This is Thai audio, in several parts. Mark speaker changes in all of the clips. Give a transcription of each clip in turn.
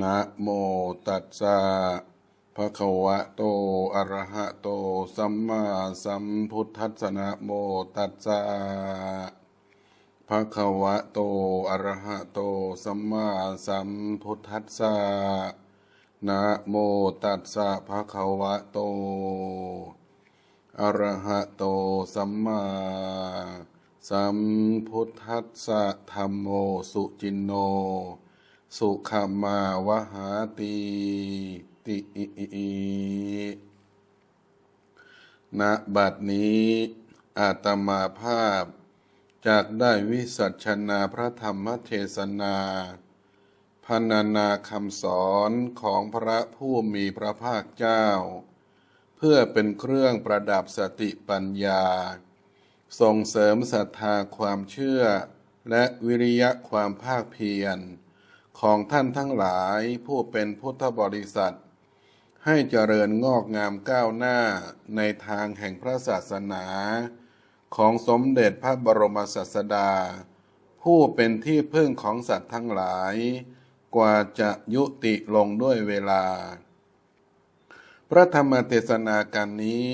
Speaker 1: นะโมตัสสะภะคะวะโต อะระหะโต สัมมาสัมพุทธัสสะนะโมตัสสะภะคะวะโต อะระหะโต สัมมาสัมพุทธัสสะนะโมตัสสะภะคะวะโต อะระหะโต สัมมาสัมพุทธัสสะธัมโมสุจินโน สุขมาวหาติติณบัดนี้อาตมาภาพจากได้วิสัชนาพระธรรมเทศนาพรรณนาคำสอนของพระผู้มีพระภาคเจ้า เพื่อเป็นเครื่องประดับสติปัญญา ส่งเสริมศรัทธาความเชื่อ และวิริยะความภาคเพียร ของท่านทั้งหลายผู้เป็นพุทธบริษัท ให้เจริญงอกงามก้าวหน้าในทางแห่งพระศาสนา ของสมเด็จพระบรมศาสดา ผู้เป็นที่พึ่งของสัตว์ทั้งหลาย กว่าจะยุติลงด้วยเวลา พระธรรมเทศนาการนี้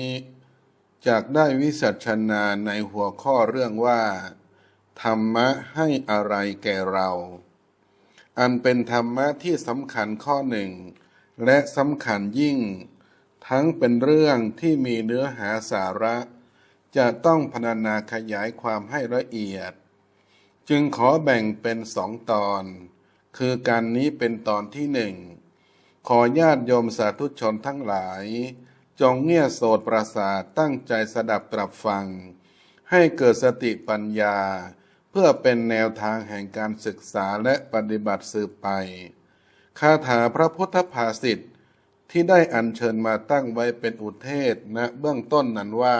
Speaker 1: จากได้วิสัชนาในหัวข้อเรื่องว่า ธรรมะให้อะไรแก่เรา อันเป็นธรรมะที่สำคัญข้อหนึ่ง และสำคัญยิ่ง ทั้งเป็นเรื่องที่มีเนื้อหาสาระ จะต้องพรรณนาขยายความให้ละเอียด จึงขอแบ่งเป็นสองตอน คือการนี้เป็นตอนที่หนึ่ง ขอญาติโยมสาธุชนทั้งหลาย จงเงี่ยโสดประสาทตั้งใจสดับตรับฟัง ให้เกิดสติปัญญา พื่อเป็นแนวทางแห่งการศึกษาและปฏิบัติสืบไป คาถาพระพุทธภาษิตที่ได้อัญเชิญมาตั้งไว้เป็นอุเทศนะเบื้องต้นนั้นว่า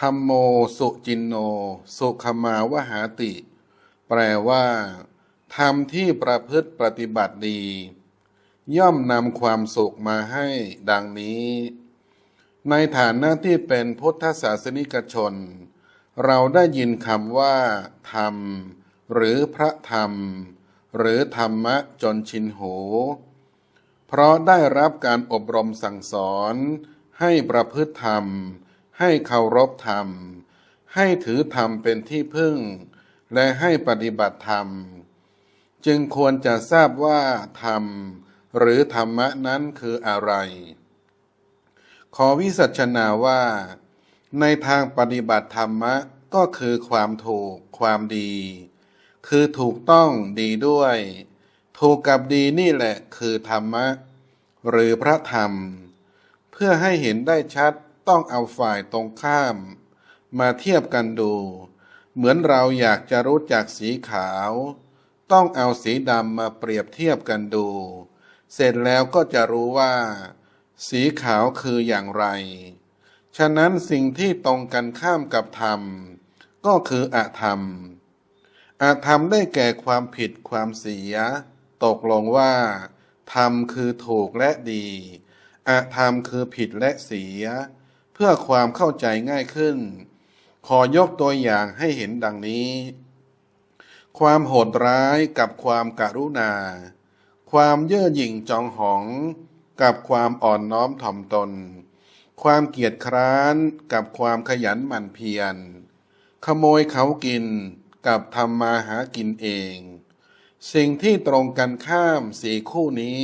Speaker 1: ธรรมโมสุจินโน สุขมาวหาติ แปลว่าธรรมที่ประพฤติปฏิบัติดี ย่อมนำความสุขมาให้ดังนี้ ในฐานะที่เป็นพุทธศาสนิกชน เราได้ยินคำว่า ธรรม หรือพระธรรม หรือธรรมะจนชินหู เพราะได้รับการอบรมสั่งสอน ให้ประพฤติธรรม ให้เคารพธรรม ให้ถือธรรมเป็นที่พึ่ง และให้ปฏิบัติธรรม จึงควรจะทราบว่า ธรรม หรือธรรมะนั้นคืออะไร ขอวิสัชนาว่า ในทางปฏิบัติธรรมะก็คือความถูกความดี คือถูกต้องดีด้วย ถูกกับดีนี่แหละคือธรรมะ หรือพระธรรม เพื่อให้เห็นได้ชัดต้องเอาฝ่ายตรงข้าม มาเทียบกันดู เหมือนเราอยากจะรู้จักสีขาว ต้องเอาสีดำมาเปรียบเทียบกันดู เสร็จแล้วก็จะรู้ว่า สีขาวคืออย่างไร ฉะนั้นสิ่งที่ตรงกันข้ามกับธรรม ก็คืออธรรม อธรรมได้แก่ความผิดความเสีย ตกลงว่า ธรรมคือถูกและดีอธรรมคือผิดและเสีย เพื่อความเข้าใจง่ายขึ้น ขอยกตัวอย่างให้เห็นดังนี้ ความโหดร้ายกับความการุณา ความเย่อหยิ่งจองหอง กับความอ่อนน้อมถ่อมตน ความเกียจคร้านกับความขยันหมั่นเพียร ขโมยเขากินกับทำมาหากินเอง สิ่งที่ตรงกันข้ามสี่คู่นี้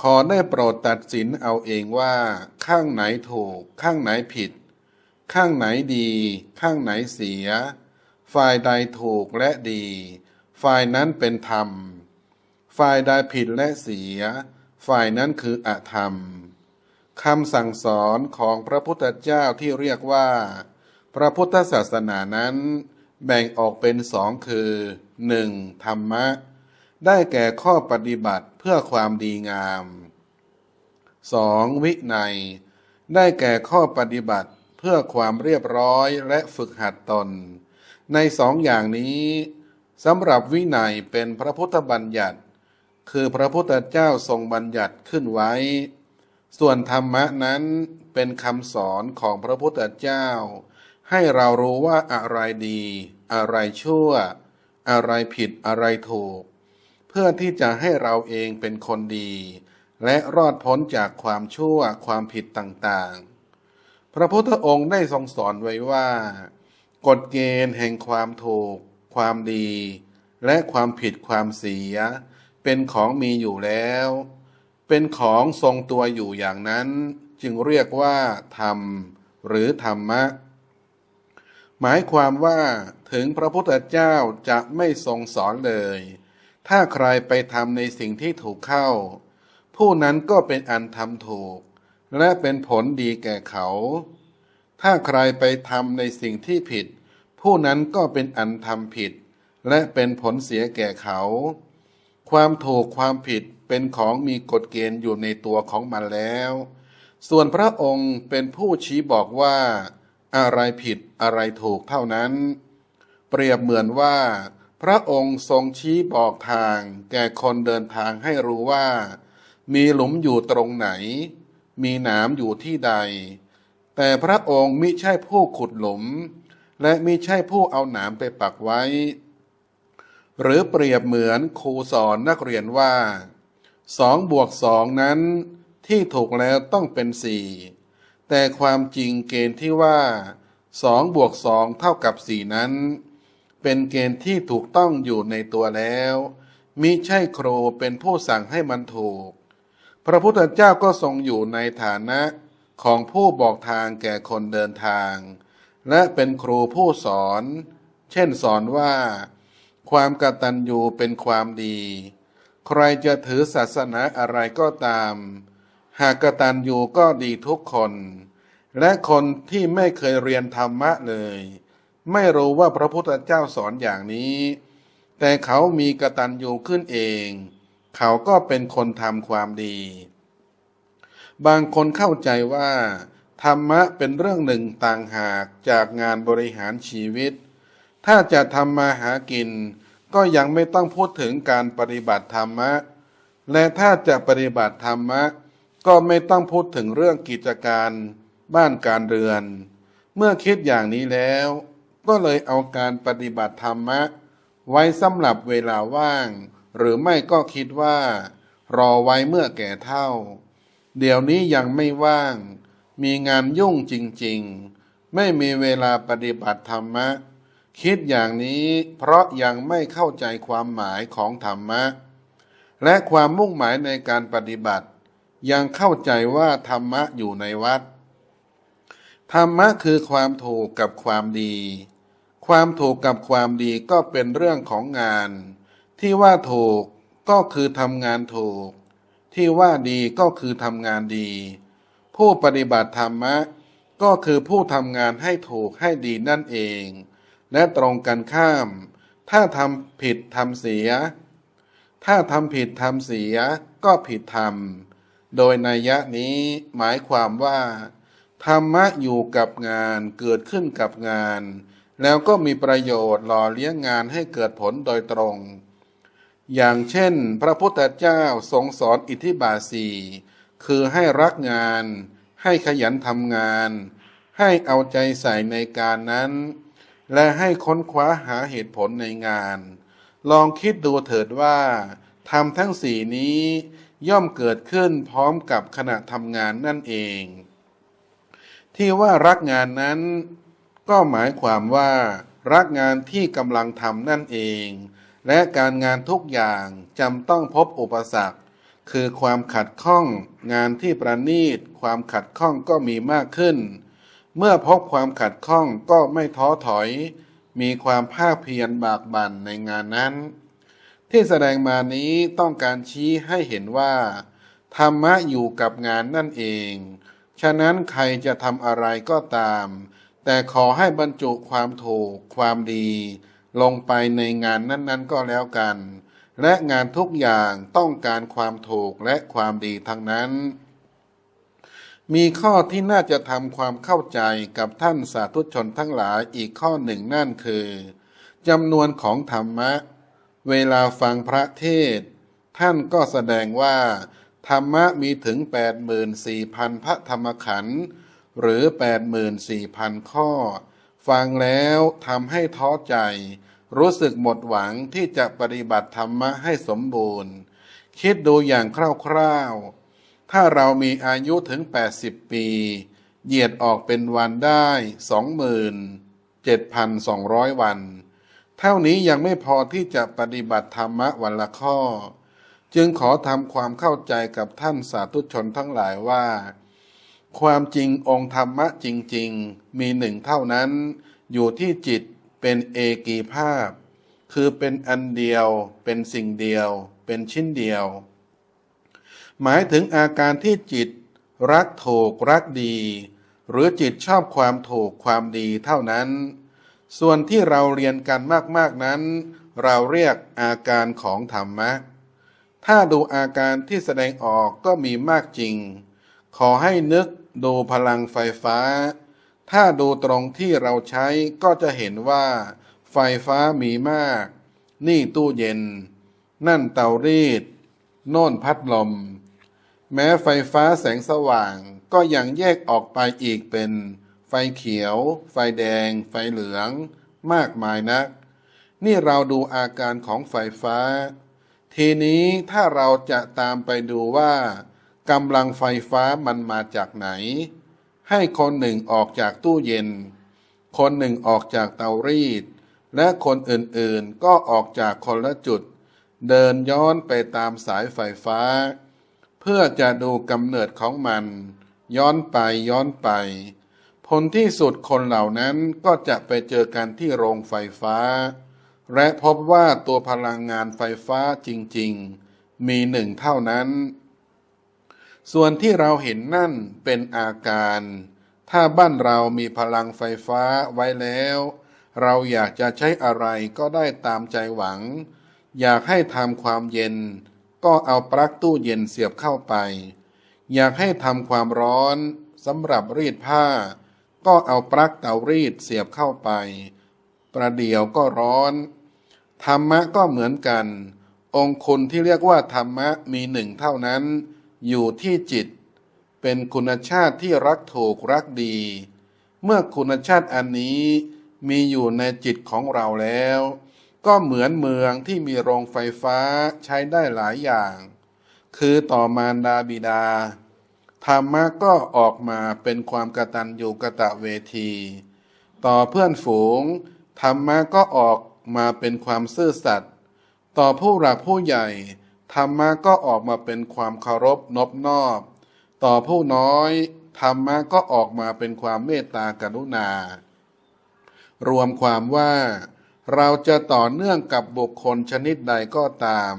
Speaker 1: ขอได้โปรดตัดสินเอาเองว่า ข้างไหนถูก ข้างไหนผิด ข้างไหนดี ข้างไหนเสีย ฝ่ายใดถูกและดี ฝ่ายนั้นเป็นธรรม ฝ่ายใดผิดและเสีย ฝ่ายนั้นคืออธรรม คำสั่งสอนของพระพุทธเจ้าที่เรียกว่า พระพุทธศาสนานั้น แบ่งออกเป็นสองคือ 1. ธรรมะ ได้แก่ข้อปฏิบัติเพื่อความดีงาม 2. วินัย ได้แก่ข้อปฏิบัติเพื่อความเรียบร้อยและฝึกหัดตน ในสองอย่างนี้สำหรับวินัยเป็นพระพุทธบัญญัติ คือพระพุทธเจ้าทรงบัญญัติขึ้นไว้ ส่วนธรรมะนั้นเป็นคำสอนของพระพุทธเจ้า ให้เรารู้ว่าอะไรดี อะไรชั่ว อะไรผิดอะไรถูก เพื่อที่จะให้เราเองเป็นคนดี และรอดพ้นจากความชั่วความผิดต่างๆ พระพุทธองค์ได้ทรงสอนไว้ว่า กฎเกณฑ์แห่งความถูก ความดี และความผิดความเสีย เป็นของมีอยู่แล้ว เป็นของทรงตัวอยู่อย่างนั้น จึงเรียกว่า ธรรม หรือธรรมะ หมายความว่าถึงพระพุทธเจ้าจะไม่ทรงสอนเลย ถ้าใครไปทำในสิ่งที่ถูกเข้า ผู้นั้นก็เป็นอันทำถูก และเป็นผลดีแก่เขา ถ้าใครไปทำในสิ่งที่ผิด ผู้นั้นก็เป็นอันทำผิด และเป็นผลเสียแก่เขา ความถูกความผิด เป็นของมีกฎเกณฑ์อยู่ในตัวของมันแล้ว ส่วนพระองค์เป็นผู้ชี้บอกว่า อะไรผิดอะไรถูกเท่านั้น เปรียบเหมือนว่า พระองค์ทรงชี้บอกทาง แก่คนเดินทางให้รู้ว่า มีหลุมอยู่ตรงไหน มีหนามอยู่ที่ใด แต่พระองค์มิใช่ผู้ขุดหลุม และมิใช่ผู้เอาหนามไปปักไว้ หรือเปรียบเหมือนครูสอนนักเรียนว่า สองบวกสองนั้นที่ถูกแล้วต้องเป็นสี่แต่ความจริงเกณฑ์ที่ว่าสองบวกสองเท่ากับสี่นั้น เป็นเกณฑ์ที่ถูกต้องอยู่ในตัวแล้วมิใช่ครูเป็นผู้สั่งให้มันถูก พระพุทธเจ้าก็ทรงอยู่ในฐานะของผู้บอกทางแก่คนเดินทาง และเป็นครูผู้สอน เช่นสอนว่า ความกตัญญูเป็นความดี ใครจะถือศาสนาอะไรก็ตาม หากกตัญญูก็ดีทุกคน และคนที่ไม่เคยเรียนธรรมะเลย ไม่รู้ว่าพระพุทธเจ้าสอนอย่างนี้ แต่เขามีกตัญญูขึ้นเอง เขาก็เป็นคนทำความดี บางคนเข้าใจว่า ธรรมะเป็นเรื่องหนึ่งต่างหากจากงานบริหารชีวิต ถ้าจะทำมาหากิน ก็ยังไม่ต้องพูดถึงการปฏิบัติธรรมะ และถ้าจะปฏิบัติธรรมะ ก็ไม่ต้องพูดถึงเรื่องกิจการบ้านการเรือน เมื่อคิดอย่างนี้แล้ว ก็เลยเอาการปฏิบัติธรรมะ ไว้สำหรับเวลาว่าง หรือไม่ก็คิดว่า รอไว้เมื่อแก่เท่า เดี๋ยวนี้ยังไม่ว่าง มีงานยุ่งจริงๆ ไม่มีเวลาปฏิบัติธรรมะ คิดอย่างนี้เพราะยังไม่เข้าใจความหมายของธรรมะ และความมุ่งหมายในการปฏิบัติ ยังเข้าใจว่าธรรมะอยู่ในวัด ธรรมะคือความถูกกับความดี ความถูกกับความดีก็เป็นเรื่องของงาน ที่ว่าถูกก็คือทำงานถูก ที่ว่าดีก็คือทำงานดี ผู้ปฏิบัติธรรมะก็คือผู้ทำงานให้ถูกให้ดีนั่นเอง และตรงกันข้าม ถ้าทำผิดทำเสีย ถ้าทำผิดทำเสียก็ผิดธรรม โดยนัยยะนี้หมายความว่า ธรรมะอยู่กับงานเกิดขึ้นกับงาน แล้วก็มีประโยชน์หล่อเลี้ยงงานให้เกิดผลโดยตรง อย่างเช่น พระพุทธเจ้าทรงสอนอิทธิบาสีคือให้รักงาน ให้ขยันทำงาน ให้เอาใจใส่ในการนั้น และให้ค้นคว้าหาเหตุผลในงาน ลองคิดดูเถิดว่าทำทั้งสี่นี้ย่อมเกิดขึ้นพร้อมกับขณะทำงานนั่นเอง ที่ว่ารักงานนั้น ก็หมายความว่า รักงานที่กำลังทำนั่นเอง และการงานทุกอย่างจำต้องพบอุปสรรค คือความขัดข้อง งานที่ประณีต ความขัดข้องก็มีมากขึ้น เมื่อพบความขัดข้องก็ไม่ท้อถอย มีความภาคเพียรบากบั่นในงานนั้น ที่แสดงมานี้ต้องการชี้ให้เห็นว่า ธรรมะอยู่กับงานนั่นเอง ฉะนั้นใครจะทำอะไรก็ตาม แต่ขอให้บรรจุความถูก ความดี ลงไปในงานนั้น ๆ ก็แล้วกัน และงานทุกอย่างต้องการความถูกและความดีทั้งนั้น มีข้อที่น่าจะทำความเข้าใจกับท่านสาธุชนทั้งหลายอีกข้อหนึ่งนั่นคือจำนวนของธรรมะ เวลาฟังพระเทศ ท่านก็แสดงว่า ธรรมะมีถึง 84,000 พระธรรมขันธ์หรือ 84,000 ข้อ ฟังแล้วทำให้ท้อใจ รู้สึกหมดหวังที่จะปฏิบัติธรรมะให้สมบูรณ์ คิดดูอย่างคร่าวๆ ถ้าเรามีอายุถึง 80 ปี เหยียดออกเป็นวันได้ 27,200 วัน เท่านี้ยังไม่พอที่จะปฏิบัติธรรมะวันละข้อ จึงขอทำความเข้าใจกับท่านสาธุชนทั้งหลายว่า ความจริงองค์ธรรมะจริง ๆ มีหนึ่งเท่านั้น อยู่ที่จิตเป็นเอกีภาพ คือเป็นอันเดียว เป็นสิ่งเดียว เป็นชิ้นเดียว หมายถึงอาการที่จิต รักถูกรักดี หรือจิตชอบความถูกความดีเท่านั้น ส่วนที่เราเรียนกันมากๆนั้น เราเรียกอาการของธรรมะ ถ้าดูอาการที่แสดงออกก็มีมากจริง ขอให้นึกดูพลังไฟฟ้า ถ้าดูตรงที่เราใช้ก็จะเห็นว่า ไฟฟ้ามีมาก นี่ตู้เย็น นั่นเตารีด โน่นพัดลม แม้ไฟฟ้าแสงสว่างก็ยังแยกออกไปอีกเป็น ไฟเขียว ไฟแดง ไฟเหลือง มากมายนัก นี่เราดูอาการของไฟฟ้า ทีนี้ถ้าเราจะตามไปดูว่ากำลังไฟฟ้ามันมาจากไหน ให้คนหนึ่งออกจากตู้เย็น คนหนึ่งออกจากเตารีด และคนอื่นๆก็ออกจากคนละจุด เดินย้อนไปตามสายไฟฟ้า พื่อจะดูกำเนิดของมัน ย้อนไปย้อนไป ผลที่สุดคนเหล่านั้นก็จะไปเจอกันที่โรงไฟฟ้า และพบว่าตัวพลังงานไฟฟ้าจริงๆ มีหนึ่งเท่านั้น ส่วนที่เราเห็นนั่นเป็นอาการ ถ้าบ้านเรามีพลังไฟฟ้าไว้แล้ว เราอยากจะใช้อะไรก็ได้ตามใจหวัง อยากให้ทำความเย็น ก็เอาปลั๊กตู้เย็นเสียบเข้าไป อยากให้ทำความร้อนสำหรับรีดผ้า ก็เอาปลั๊กเตารีดเสียบเข้าไป ประเดี๋ยวก็ร้อน ธรรมะก็เหมือนกัน องค์คุณที่เรียกว่าธรรมะมีหนึ่งเท่านั้น อยู่ที่จิต เป็นคุณชาติที่รักถูกรักดี เมื่อคุณชาติอันนี้มีอยู่ในจิตของเราแล้ว ก็เหมือนเมืองที่มีโรงไฟฟ้าใช้ได้หลายอย่าง คือต่อมารดาบิดา ธรรมะก็ออกมาเป็นความกระตัญญูกะตะเวที ต่อเพื่อนฝูง ธรรมะก็ออกมาเป็นความซื่อสัตย์ต่อผู้หลักผู้ใหญ่ ธรรมะก็ออกมาเป็นความเคารพนบนอบ ต่อผู้น้อย ธรรมะก็ออกมาเป็นความเมตตากรุณา รวมความว่า เราจะต่อเนื่องกับบุคคลชนิดใดก็ตาม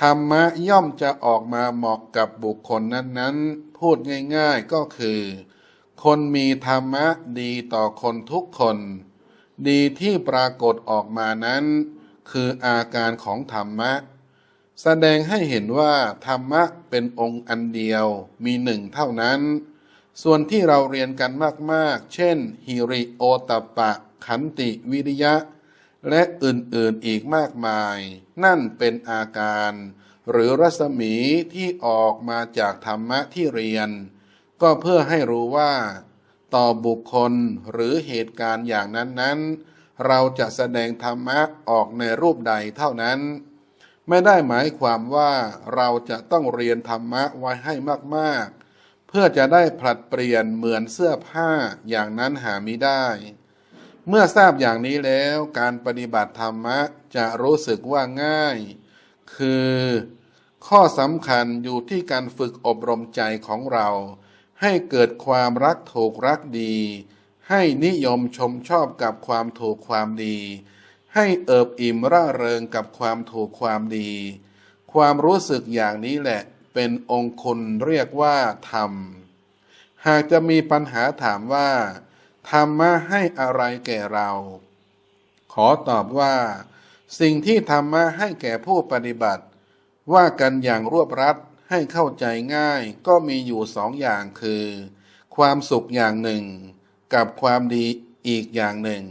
Speaker 1: ธรรมะย่อมจะออกมาเหมาะกับบุคคลนั้นๆ พูดง่ายๆก็คือ คนมีธรรมะดีต่อคนทุกคน ดีที่ปรากฏออกมานั้น คืออาการของธรรมะ แสดงให้เห็นว่าธรรมะเป็นองค์อันเดียวมีหนึ่งเท่านั้น ส่วนที่เราเรียนกันมากๆ เช่นฮิริโอตปะ ขันติวิริยะ และอื่นๆอีกมากมาย นั่นเป็นอาการ หรือรัศมีที่ออกมาจากธรรมะที่เรียน ก็เพื่อให้รู้ว่า ต่อบุคคลหรือเหตุการณ์อย่างนั้นๆ เราจะแสดงธรรมะออกในรูปใดเท่านั้น ไม่ได้หมายความว่าเราจะต้องเรียนธรรมะไว้ให้มากๆ เพื่อจะได้ผลัดเปลี่ยนเหมือนเสื้อผ้าอย่างนั้นหามิได้ เมื่อทราบอย่างนี้แล้วการปฏิบัติธรรมะจะรู้สึกว่าง่าย คือข้อสำคัญอยู่ที่การฝึกอบรมใจของเรา ให้เกิดความรักถูกรักดี ให้นิยมชมชอบกับความถูกความดี ให้เอิบอิ่มร่าเริงกับความถูกความดี ความรู้สึกอย่างนี้แหละเป็นองค์คุณเรียกว่าธรรม หากจะมีปัญหาถามว่า ธรรมะให้อะไรแก่เรา ขอตอบว่า สิ่งที่ธรรมะให้แก่ผู้ปฏิบัติ ว่ากันอย่างรวบรัดให้เข้าใจง่ายก็มีอยู่สองอย่างคือ ความสุขอย่างหนึ่ง กับความดีอีกอย่างหนึ่ง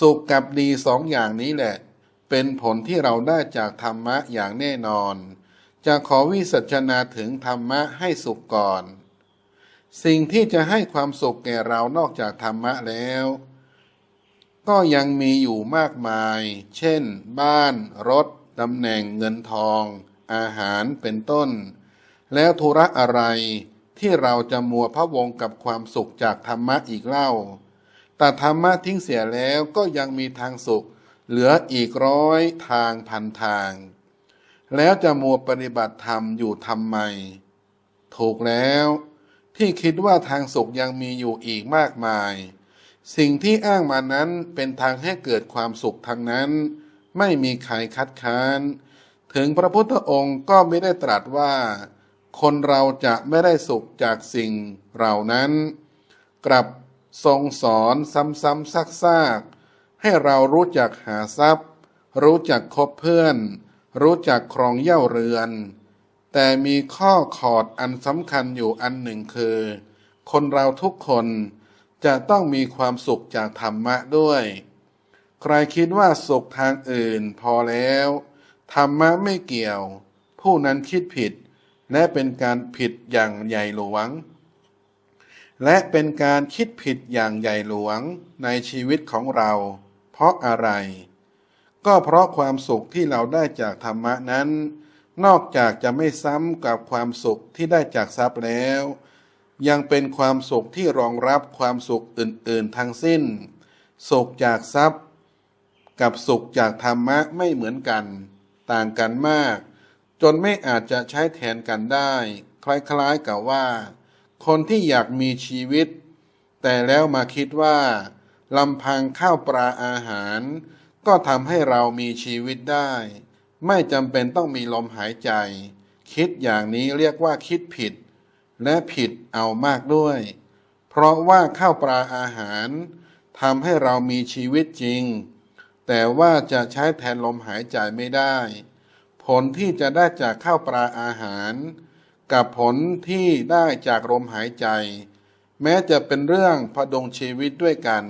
Speaker 1: สุขกับดีสองอย่างนี้แหละ เป็นผลที่เราได้จากธรรมะอย่างแน่นอน จะขอวิสัชนาถึงธรรมะให้สุขก่อน สิ่งที่จะให้ความสุขแก่เรานอกจากธรรมะแล้ว ก็ยังมีอยู่มากมาย เช่น บ้าน รถตำแหน่งเงินทอง อาหารเป็นต้น แล้วธุระอะไรที่เราจะมัวพะวงกับความสุขจากธรรมะอีกเล่า แต่ธรรมะทิ้งเสียแล้วก็ยังมีทางสุข เหลืออีกร้อยทางพันทาง แล้วจะมัวปฏิบัติธรรมอยู่ทำไม ถูกแล้ว ที่คิดว่าทางสุขยังมีอยู่อีกมากมาย สิ่งที่อ้างมานั้นเป็นทางให้เกิดความสุขทางนั้น ไม่มีใครคัดค้าน ถึงพระพุทธองค์ก็ไม่ได้ตรัสว่า คนเราจะไม่ได้สุขจากสิ่งเหล่านั้น กลับทรงสอนซ้ำๆซากๆ ให้เรารู้จักหาทรัพย์ รู้จักคบเพื่อน รู้จักครองเย่าเรือน แต่มีข้อขอดอันสำคัญอยู่อันหนึ่งคือ คนเราทุกคนจะต้องมีความสุขจากธรรมะด้วย ใครคิดว่าสุขทางอื่นพอแล้ว ธรรมะไม่เกี่ยว ผู้นั้นคิดผิด และเป็นการผิดอย่างใหญ่หลวง และเป็นการคิดผิดอย่างใหญ่หลวงในชีวิตของเรา เพราะอะไร ก็เพราะความสุขที่เราได้จากธรรมะนั้น นอกจากจะไม่ซ้ำกับความสุขที่ได้จากทรัพย์แล้ว ยังเป็นความสุขที่รองรับความสุขอื่น ๆ ทั้งสิ้น สุขจากทรัพย์ กับสุขจากธรรมะไม่เหมือนกัน ต่างกันมาก จนไม่อาจจะใช้แทนกันได้ คล้าย ๆ กับว่า คนที่อยากมีชีวิต แต่แล้วมาคิดว่าลำพังข้าวปลาอาหาร ก็ทำให้เรามีชีวิตได้ ไม่จำเป็นต้องมีลมหายใจ คิดอย่างนี้เรียกว่าคิดผิด และผิดเอามากด้วย เพราะว่าข้าวปลาอาหารทำให้เรามีชีวิตจริง แต่ว่าจะใช้แทนลมหายใจไม่ได้ ผลที่จะได้จากข้าวปลาอาหาร กับผลที่ได้จากลมหายใจ แม้จะเป็นเรื่องพดงชีวิตด้วยกัน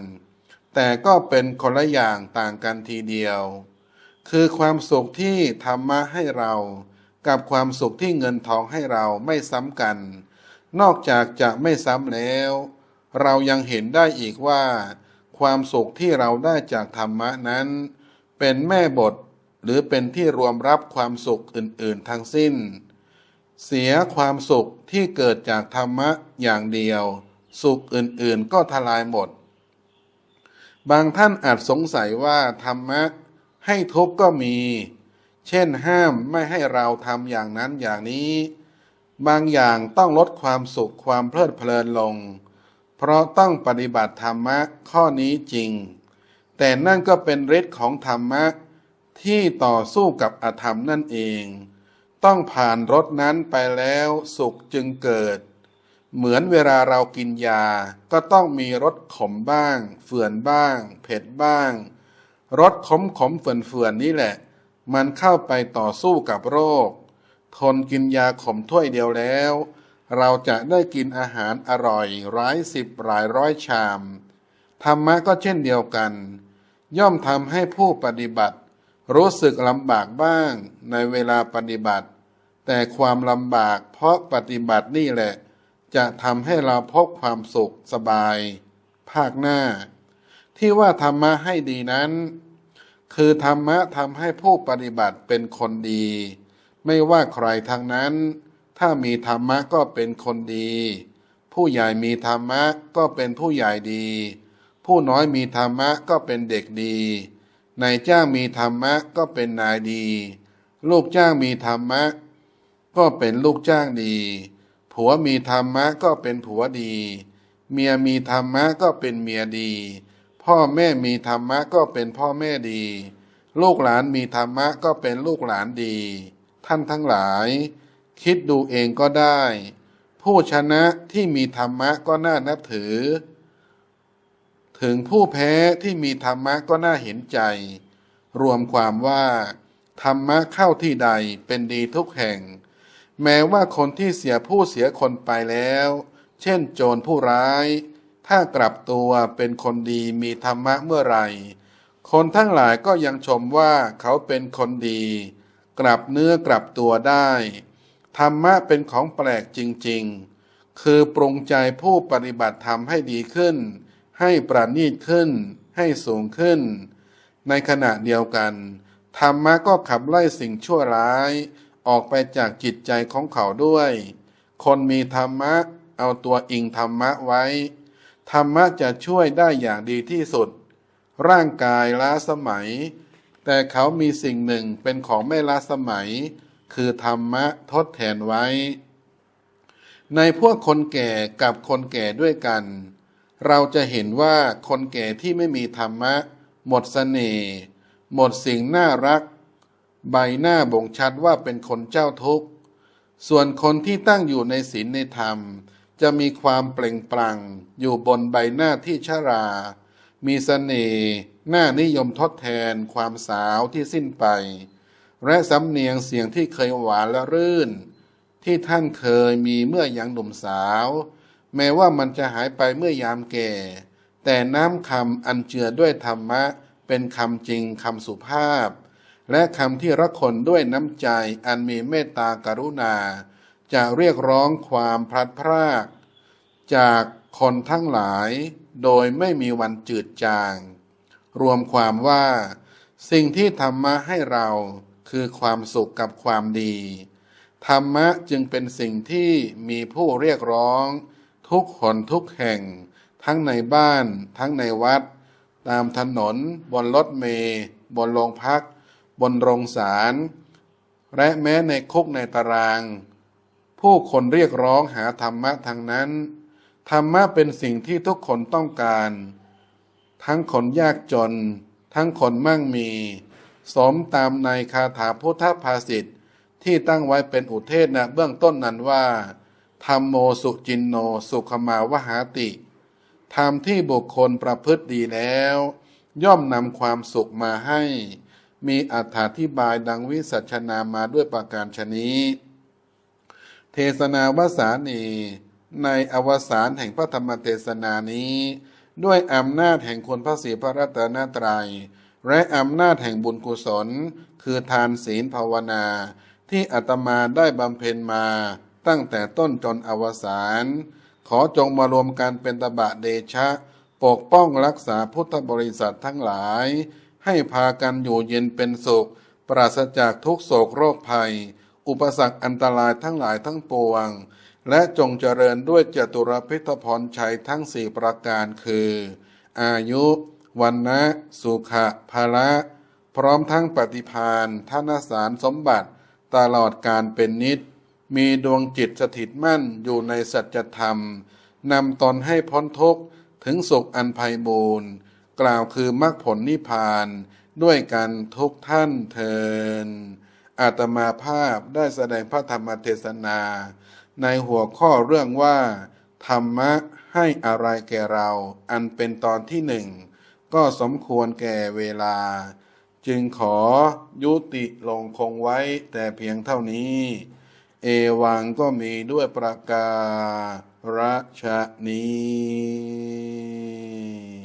Speaker 1: แต่ก็เป็นคนละอย่างต่างกันทีเดียว คือความสุขที่ธรรมะให้เรา กับความสุขที่เงินทองให้เราไม่ซ้ำกัน นอกจากจะไม่ซ้ำแล้ว เรายังเห็นได้อีกว่า ความสุขที่เราได้จากธรรมะนั้น เป็นแม่บทหรือเป็นที่รวมรับความสุขอื่น ๆ ทั้งสิ้น เสียความสุขที่เกิดจากธรรมะอย่างเดียว สุขอื่น ๆ ก็ทลายหมด บางท่านอาจสงสัยว่าธรรมะ ให้ทุบก็มี เช่นห้ามไม่ให้เราทำอย่างนั้นอย่างนี้ บางอย่างต้องลดความสุขความเพลิดเพลินลง เพราะต้องปฏิบัติธรรมะข้อนี้จริง แต่นั่นก็เป็นฤทธิ์ของธรรมะที่ต่อสู้กับอธรรมนั่นเอง ต้องผ่านรถนั้นไปแล้วสุขจึงเกิด เหมือนเวลาเรากินยาก็ต้องมีรสขมบ้างเฟื่อนบ้าง เผ็ดบ้าง รสขมขมเฟื่อนเฟื่อนนี่แหละ มันเข้าไปต่อสู้กับโรค ทนกินยาขมถ้วยเดียวแล้ว เราจะได้กินอาหารอร่อยร้ายสิบหลายร้อยชาม ธรรมะก็เช่นเดียวกัน ย่อมทำให้ผู้ปฏิบัติ รู้สึกลำบากบ้างในเวลาปฏิบัติ แต่ความลำบากเพราะปฏิบัตินี่แหละ จะทำให้เราพบความสุขสบาย ภาคหน้า ที่ว่าธรรมะให้ดีนั้น คือธรรมะทำให้ผู้ปฏิบัติเป็นคนดี ไม่ว่าใครทางนั้น ถ้ามีธรรมะก็เป็นคนดี ผู้ใหญ่มีธรรมะก็เป็นผู้ใหญ่ดี ผู้น้อยมีธรรมะก็เป็นเด็กดีนายจ้างมีธรรมะก็เป็นนายดี ลูกจ้างมีธรรมะ ก็เป็นลูกจ้างดี ผัวมีธรรมะก็เป็นผัวดี เมียมีธรรมะก็เป็นเมียดี พ่อแม่มีธรรมะก็เป็นพ่อแม่ดี ลูกหลานมีธรรมะก็เป็นลูกหลานดี ท่านทั้งหลาย คิดดูเองก็ได้ ผู้ชนะที่มีธรรมะก็น่านับถือ ถึงผู้แพ้ที่มีธรรมะก็น่าเห็นใจ รวมความว่า ธรรมะเข้าที่ใดเป็นดีทุกแห่ง แม้ว่าคนที่เสียผู้เสียคนไปแล้ว เช่นโจรผู้ร้าย ถ้ากลับตัวเป็นคนดีมีธรรมะเมื่อไหร่ คนทั้งหลายก็ยังชมว่าเขาเป็นคนดี กลับเนื้อกลับตัวได้ ธรรมะเป็นของแปลกจริง ๆ คือปรุงใจผู้ปฏิบัติธรรมให้ดีขึ้น ให้ประณีตขึ้น ให้สูงขึ้น ในขณะเดียวกัน ธรรมะก็ขับไล่สิ่งชั่วร้ายออกไปจากจิตใจของเขาด้วย คนมีธรรมะ เอาตัวอิงธรรมะไว้ ธรรมะจะช่วยได้อย่างดีที่สุด ร่างกายล้าสมัย แต่เขามีสิ่งหนึ่งเป็นของไม่ล้าสมัย คือธรรมะทดแทนไว้ ในพวกคนแก่กับคนแก่ด้วยกัน เราจะเห็นว่าคนแก่ที่ไม่มีธรรมะ หมดเสน่ห์หมดสิ่งน่ารัก ใบหน้าบ่งชัดว่าเป็นคนเจ้าทุกข์ ส่วนคนที่ตั้งอยู่ในศีลในธรรม จะมีความเปล่งปลั่งอยู่บนใบหน้าที่ชรา มีเสน่ห์หน้านิยมทดแทนความสาวที่สิ้นไป และสำเนียงเสียงที่เคยหวานและรื่น ที่ท่านเคยมีเมื่อยังหนุ่มสาว แม้ว่ามันจะหายไปเมื่อยามแก่ แต่น้ำคำอันเจือด้วยธรรมะ เป็นคำจริงคำสุภาพ และคำที่รักคนด้วยน้ำใจอันมีเมตตากรุณา จะเรียกร้องความพลัดพราก จากคนทั้งหลายโดยไม่มีวันจืดจาง รวมความว่า สิ่งที่ธรรมะให้เราคือความสุขกับความดี ธรรมะจึงเป็นสิ่งที่มีผู้เรียกร้อง ทุกคนทุกแห่ง ทั้งในบ้าน ทั้งในวัด ตามถนน บนรถเมล์บนโรงพัก บนโรงศาลและแม้ในคุกในตาราง ผู้คนเรียกร้องหาธรรมะทางนั้น ธรรมะเป็นสิ่งที่ทุกคนต้องการ ทั้งคนยากจน ทั้งคนมั่งมี สมตามในคาถาพุทธภาษิตที่ตั้งไว้เป็นอุเทศนะเบื้องต้นนั้นว่าธรรมโมสุจินโนสุขมาวหาติธรรมที่บุคคลประพฤติดีแล้ว ย่อมนำความสุขมาให้ มีอธิบายดังวิสัชนามาด้วยประการชนี้ เทศนาวสานีในอวสานแห่งพระธรรมเทศนานี้ ด้วยอำนาจแห่งคุณพระศรีพระรัตนตรัย และอำนาจแห่งบุญกุศล คือทานศีลภาวนา ที่อาตมาได้บำเพ็ญมาตั้งแต่ต้นจนอวสาน ขอจงมารวมกันเป็นตบะเดชะ ปกป้องรักษาพุทธบริษัททั้งหลาย ให้พากันอยู่เย็นเป็นสุข ปราศจากทุกโศกโรคภัย อุปสรรคอันตรายทั้งหลายทั้งปวง และจงเจริญด้วยจตุรพิทพรชัยทั้งสี่ประการคือ อายุ วันนะสุขะภาละพร้อมทั้งปฏิพานธนสารสมบัติตลอดการเป็นนิดมีดวงจิตสถิตมั่นอยู่ในสัจธรรม นำตนให้พ้นทุกข์ถึงสุขอันไพบูรณ์กล่าวคือมรรคผลนิพพาน ด้วยกันทุกท่านเทิน อาตมาภาพได้แสดงพระธรรมเทศนา ในหัวข้อเรื่องว่า ธรรมะให้อะไรแก่เรา อันเป็นตอนที่หนึ่ง ก็สมควรแก่เวลา จึงขอยุติลงคงไว้แต่เพียงเท่านี้ เอวังก็มีด้วยประการชนี้